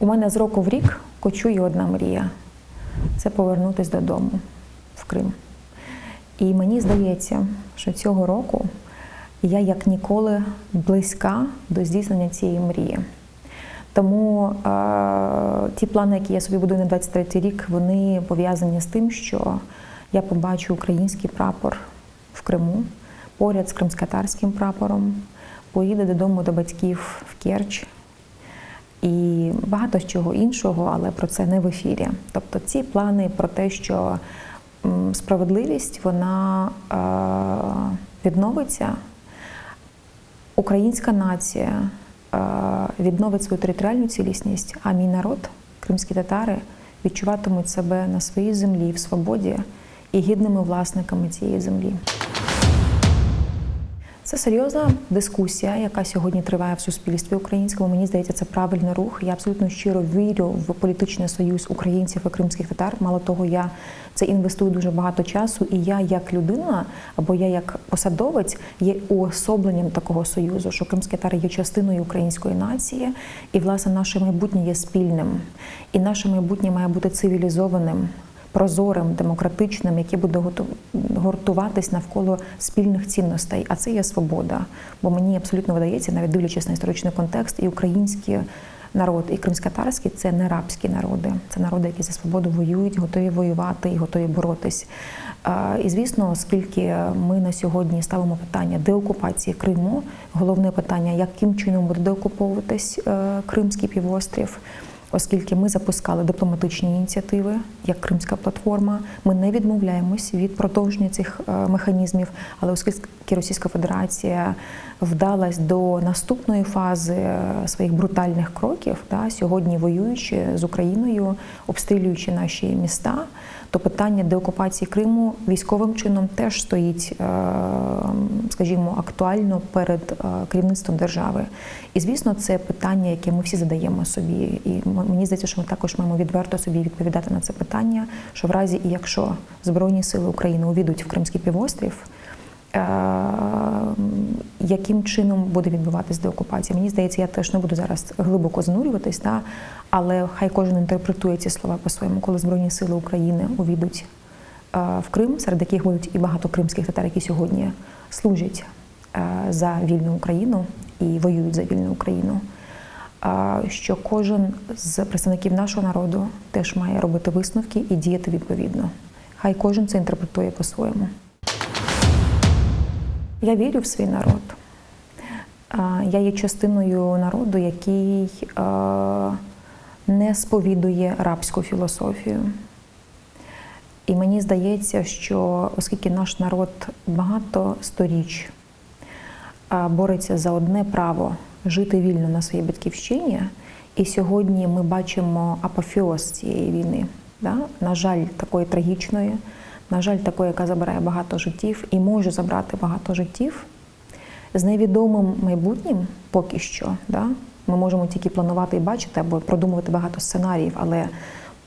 У мене з року в рік кочує одна мрія це повернутися додому в Крим. І мені здається, що цього року я як ніколи близька до здійснення цієї мрії. Тому е, ті плани, які я собі будую на 23 рік, вони пов'язані з тим, що я побачу український прапор в Криму поряд з кримськотарським прапором, поїду додому до батьків в Керч і багато чого іншого, але про це не в ефірі. Тобто ці плани про те, що справедливість вона е, відновиться, українська нація е, відновить свою територіальну цілісність, а мій народ, кримські татари, відчуватимуть себе на своїй землі в свободі і гідними власниками цієї землі. Це серйозна дискусія, яка сьогодні триває в суспільстві українському. Мені здається, це правильний рух. Я абсолютно щиро вірю в політичний союз українців і кримських татар. Мало того, я це інвестую дуже багато часу, і я, як людина, або я як посадовець, є уособленням такого союзу, що кримські татари є частиною української нації, і власне наше майбутнє є спільним, і наше майбутнє має бути цивілізованим прозорим, демократичним, яке буде гуртуватись навколо спільних цінностей. А це є свобода. Бо мені абсолютно видається, навіть дивлячись на історичний контекст, і український народ, і кримськотарський це не рабські народи, це народи, які за свободу воюють, готові воювати і готові боротись. І звісно, оскільки ми на сьогодні ставимо питання деокупації Криму, головне питання, яким чином буде деокуповуватись е, Кримський півострів оскільки ми запускали дипломатичні ініціативи як Кримська платформа. Ми не відмовляємось від продовження цих е, механізмів, але оскільки Російська Федерація вдалась до наступної фази е, своїх брутальних кроків, да, сьогодні воюючи з Україною, обстрілюючи наші міста то питання деокупації Криму військовим чином теж стоїть, е, скажімо, актуально перед керівництвом держави. І звісно, це питання, яке ми всі задаємо собі. І мені здається, що ми також маємо відверто собі відповідати на це питання, що в разі, і якщо Збройні сили України увійдуть в Кримський півострів. Е, яким чином буде відбуватись деокупація? Мені здається, я теж не буду зараз глибоко занурюватись, да? але хай кожен інтерпретує ці слова по-своєму, коли Збройні Сили України увійдуть е, в Крим, серед яких будуть і багато кримських татар, які сьогодні служать е, за вільну Україну і воюють за вільну Україну. Що кожен з представників нашого народу теж має робити висновки і діяти відповідно. Хай кожен це інтерпретує по-своєму. Я вірю в свій народ. Я є частиною народу, який не сповідує рабську філософію. І мені здається, що оскільки наш народ багато сторіч бореться за одне право жити вільно на своїй батьківщині, і сьогодні ми бачимо апофеоз цієї війни, да? на жаль, такої трагічної на жаль, такої, яка забирає багато життів і може забрати багато життів з невідомим майбутнім поки що. Да? Ми можемо тільки планувати і бачити або продумувати багато сценаріїв, але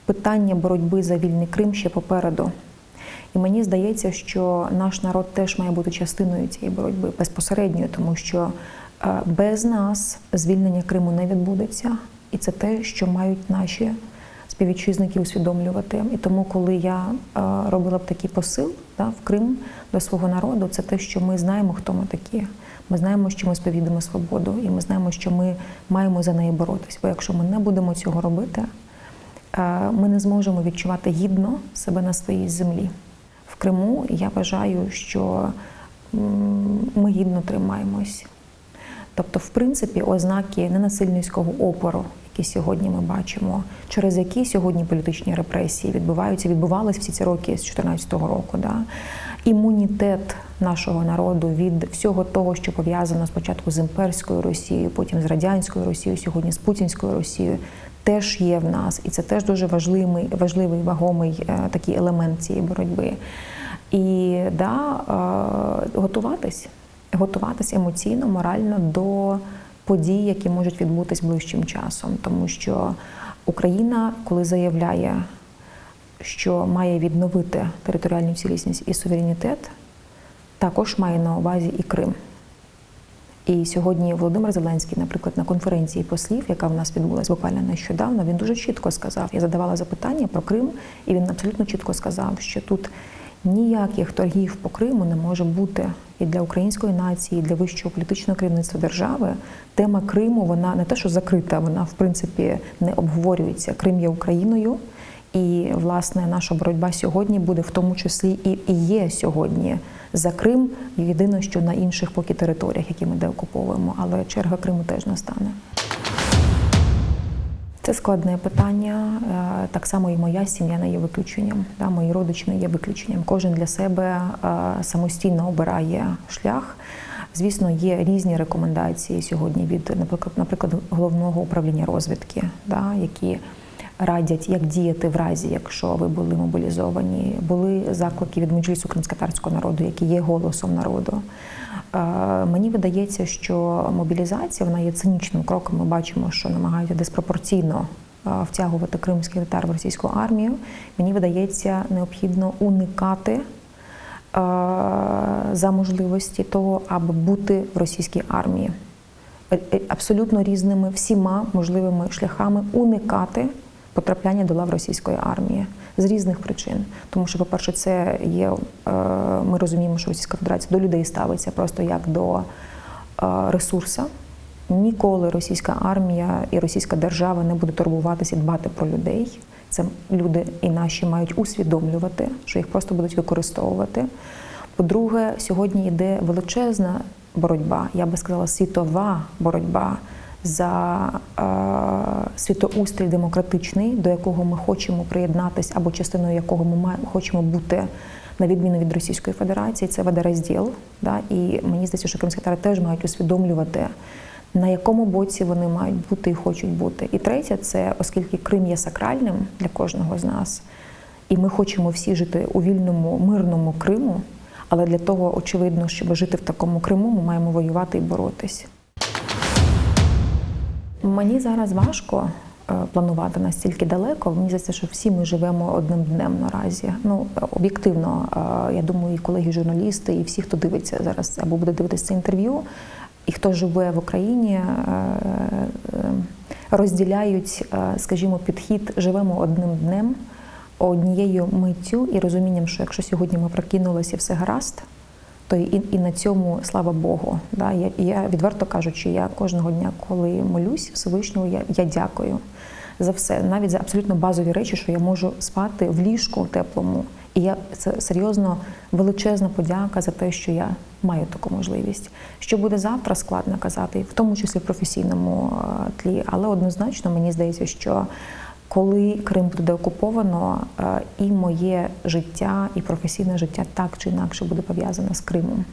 питання боротьби за вільний Крим ще попереду. І мені здається, що наш народ теж має бути частиною цієї боротьби безпосередньою, тому що без нас звільнення Криму не відбудеться, і це те, що мають наші співвітчизники усвідомлювати. І тому, коли я робила б такий посил да, в Крим до свого народу, це те, що ми знаємо, хто ми такі. Ми знаємо, що ми сповідуємо свободу, і ми знаємо, що ми маємо за неї боротись. Бо якщо ми не будемо цього робити, ми не зможемо відчувати гідно себе на своїй землі. В Криму я вважаю, що ми гідно тримаємось. Тобто, в принципі, ознаки ненасильницького опору які сьогодні ми бачимо, через які сьогодні політичні репресії відбуваються, відбувалися всі ці роки з 2014 року. Да? Імунітет нашого народу від всього того, що пов'язано спочатку з імперською Росією, потім з радянською Росією, сьогодні з Путінською Росією, теж є в нас, і це теж дуже важливий, важливий вагомий е, такий елемент цієї боротьби. І да, е, готуватись, готуватись емоційно, морально до подій, які можуть відбутись ближчим часом, тому що Україна, коли заявляє, що має відновити територіальну цілісність і суверенітет, також має на увазі і Крим. І сьогодні Володимир Зеленський, наприклад, на конференції послів, яка в нас відбулася буквально нещодавно, він дуже чітко сказав. Я задавала запитання про Крим, і він абсолютно чітко сказав, що тут ніяких торгів по Криму не може бути і для української нації, і для вищого політичного керівництва держави. Тема Криму вона не те, що закрита, вона в принципі не обговорюється. Крим є Україною. І власне наша боротьба сьогодні буде в тому числі і, і є сьогодні за Крим. Єдине, що на інших поки територіях, які ми деокуповуємо, але черга Криму теж настане. Це складне питання. Е, Так само і моя сім'я не є виключенням. Да, мої родичі не є виключенням. Кожен для себе е, самостійно обирає шлях. Звісно, є різні рекомендації сьогодні від, наприклад, наприклад, головного управління розвідки, да, які радять, як діяти в разі, якщо ви були мобілізовані. Були заклики від меджлісу кримськотарського народу, який є голосом народу. Мені видається, що мобілізація вона є цинічним кроком. Ми бачимо, що намагаються диспропорційно втягувати кримських татар в російську армію. Мені видається, необхідно уникати за можливості того, аби бути в російській армії. Е, е, Абсолютно різними всіма можливими шляхами уникати потрапляння до лав російської армії з різних причин. Тому що, по-перше, це є, е, ми розуміємо, що Російська Федерація до людей ставиться просто як до е, ресурса. Ніколи російська армія і російська держава не буде турбуватися і дбати про людей. Це люди і наші мають усвідомлювати, що їх просто будуть використовувати. По-друге, сьогодні йде величезна боротьба, я би сказала, світова боротьба за е, світоустрій демократичний, до якого ми хочемо приєднатися, або частиною якого ми хочемо бути. На відміну від Російської Федерації, це веде розділ. Да? І мені здається, що кримські татари теж мають усвідомлювати, на якому боці вони мають бути і хочуть бути. І третє, це оскільки Крим є сакральним для кожного з нас, і ми хочемо всі жити у вільному, мирному Криму. Але для того, очевидно, щоб жити в такому Криму, ми маємо воювати і боротись. Мені зараз важко е, планувати настільки далеко. Мені здається, що всі ми живемо одним днем наразі. Ну об'єктивно, е, я думаю, і колеги журналісти, і всі, хто дивиться зараз або буде дивитися це інтерв'ю, і хто живе в Україні, е, розділяють, скажімо, підхід живемо одним днем, однією миттю і розумінням, що якщо сьогодні ми прокинулися все гаразд, і, і на цьому слава Богу. Да? Я, я відверто кажучи, я кожного дня, коли молюсь Всевишнього, я, я дякую за все, навіть за абсолютно базові речі, що я можу спати в ліжку теплому. І я це серйозно величезна подяка за те, що я маю таку можливість. Що буде завтра, складно казати, в тому числі в професійному тлі, але однозначно мені здається, що коли Крим буде окуповано, е, і моє життя, і професійне життя так чи інакше буде пов'язане з Кримом.